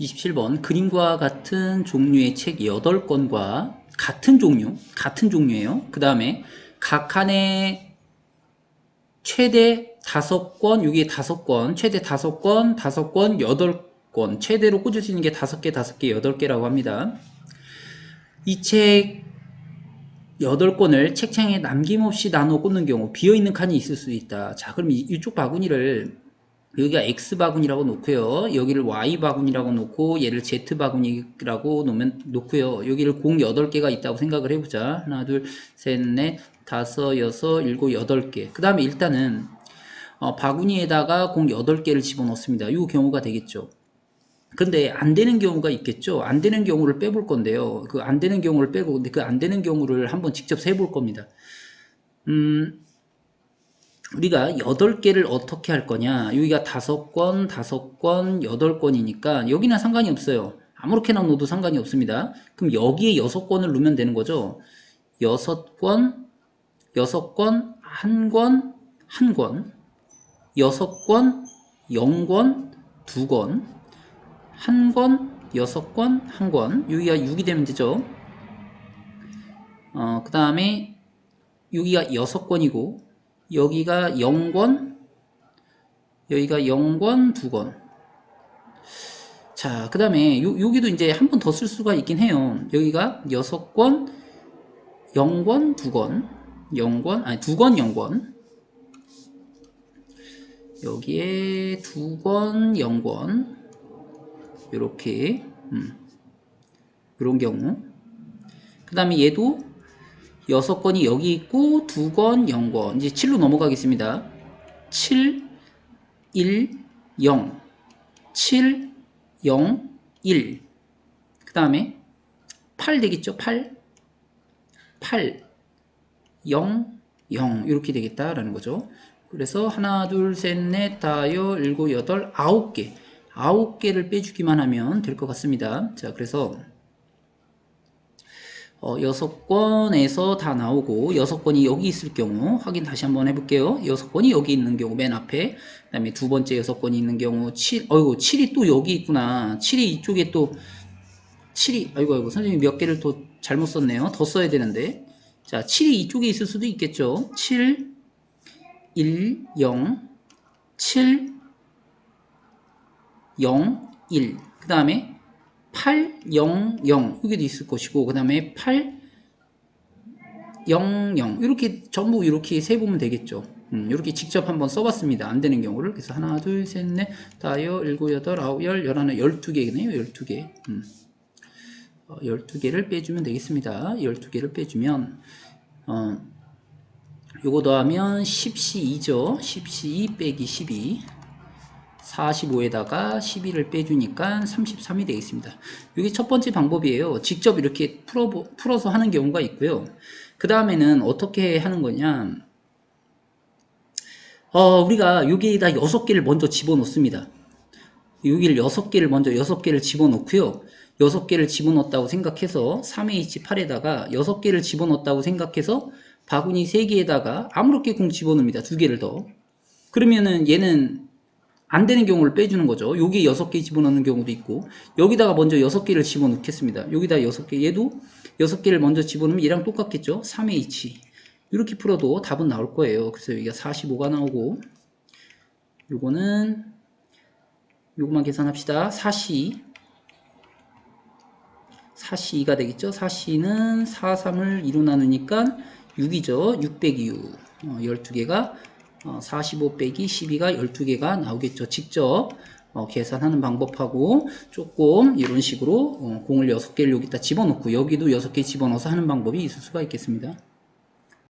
27번 그림과 같은 종류의 책 8권과 같은 종류, 같은 종류예요. 그 다음에 각 칸에 최대 5권, 여기에 5권, 최대 5권, 5권, 8권, 최대로 꽂을 수 있는 게 5개, 5개, 8개라고 합니다. 이 책 8권을 책장에 남김없이 나눠 꽂는 경우 비어있는 칸이 있을 수 있다. 자, 그럼 이- 이쪽 바구니를 여기가 X 바구니라고 놓고요. 여기를 Y 바구니라고 놓고 얘를 Z 바구니라고 놓으면 놓고요. 여기를 공 8개가 있다고 생각을 해보자. 하나, 둘, 셋, 넷, 다섯, 여섯, 일곱, 여덟 개. 그 다음에 일단은 어, 바구니에다가 공 8개를 집어넣습니다. 이 경우가 되겠죠. 근데 안 되는 경우가 있겠죠. 안 되는 경우를 빼볼 건데요. 그 안 되는 경우를 빼고 근데 그 안 되는 경우를 한번 직접 세볼 겁니다. 음, 우리가 8개를 어떻게 할 거냐. 여기가 5권, 5권, 8권이니까 여기는 상관이 없어요. 아무렇게나 넣어도 상관이 없습니다. 그럼 여기에 6권을 넣으면 되는 거죠. 6권, 6권, 1권, 1권, 6권, 0권, 2권, 1권, 6권, 1권. 여기가 6이 되면 되죠. 어, 그 다음에 여기가 6권이고 여기가 0권, 여기가 0권, 2권. 자, 그 다음에 여기도 이제 한 번 더 쓸 수가 있긴 해요. 여기가 6권, 0권, 2권, 0권, 아니 2권, 0권. 여기에 2권, 0권. 요렇게, 음, 요런 경우. 그 다음에 얘도 여섯 건이 여기 있고 두 건, 0권. 이제 7로 넘어가겠습니다. 7, 1, 0. 7, 0, 1. 그 다음에 8 되겠죠? 8. 8, 0, 0. 이렇게 되겠다라는 거죠. 그래서 하나, 둘, 셋, 넷, 다여, 일곱, 여덟, 아홉 개. 아홉 개를 빼주기만 하면 될 것 같습니다. 자, 그래서 어, 여섯 권에서 다 나오고 여섯 권이 여기 있을 경우 확인 다시 한번 해볼게요. 여섯 권이 여기 있는 경우 맨 앞에 그 다음에 두 번째 여섯 권이 있는 경우 7 어이구 7이 또 여기 있구나. 7이 이쪽에 또 7이 아이고 아이고 선생님이 몇 개를 또 잘못 썼네요. 더 써야 되는데 자 7이 이쪽에 있을 수도 있겠죠. 7 1 0 7 0 1그 다음에 8, 0, 0 여기도 있을 것이고 그 다음에 8, 0, 0 이렇게 전부 이렇게 세보면 되겠죠. 음, 이렇게 직접 한번 써봤습니다. 안 되는 경우를 그래서 하나, 둘, 셋, 넷, 다여, 일곱, 여덟, 아홉, 열, 열하나, 열두 개네요. 열두 개. 음. 어, 12개를 빼주면 되겠습니다. 12개를 빼주면 어, 요거 더하면 10C2죠. 10C2 빼기 12 45에다가 12를 빼주니까 33이 되겠습니다. 이게 첫 번째 방법이에요. 직접 이렇게 풀어, 풀어서 하는 경우가 있고요. 그 다음에는 어떻게 하는 거냐. 어, 우리가 여기에다 6개를 먼저 집어넣습니다. 여기를 6개를 먼저 6개를 집어넣고요. 6개를 집어넣었다고 생각해서 3H8에다가 6개를 집어넣었다고 생각해서 바구니 3개에다가 아무렇게 공 집어넣습니다. 2개를 더. 그러면은 얘는 안 되는 경우를 빼주는 거죠. 여기 6개 집어넣는 경우도 있고 여기다가 먼저 6개를 집어넣겠습니다. 여기다 6개 얘도 6개를 먼저 집어넣으면 얘랑 똑같겠죠. 3H 이렇게 풀어도 답은 나올 거예요. 그래서 여기가 45가 나오고 요거는 요것만 계산합시다. 4C 4C2가 되겠죠. 4C는 4, 3을 2로 나누니까 6이죠. 6 빼기 6 어, 12개가 어, 45 빼기 12가 12개가 나오겠죠. 직접 어, 계산하는 방법하고 조금 이런 식으로 어, 공을 6개를 여기다 집어넣고 여기도 6개 집어넣어서 하는 방법이 있을 수가 있겠습니다.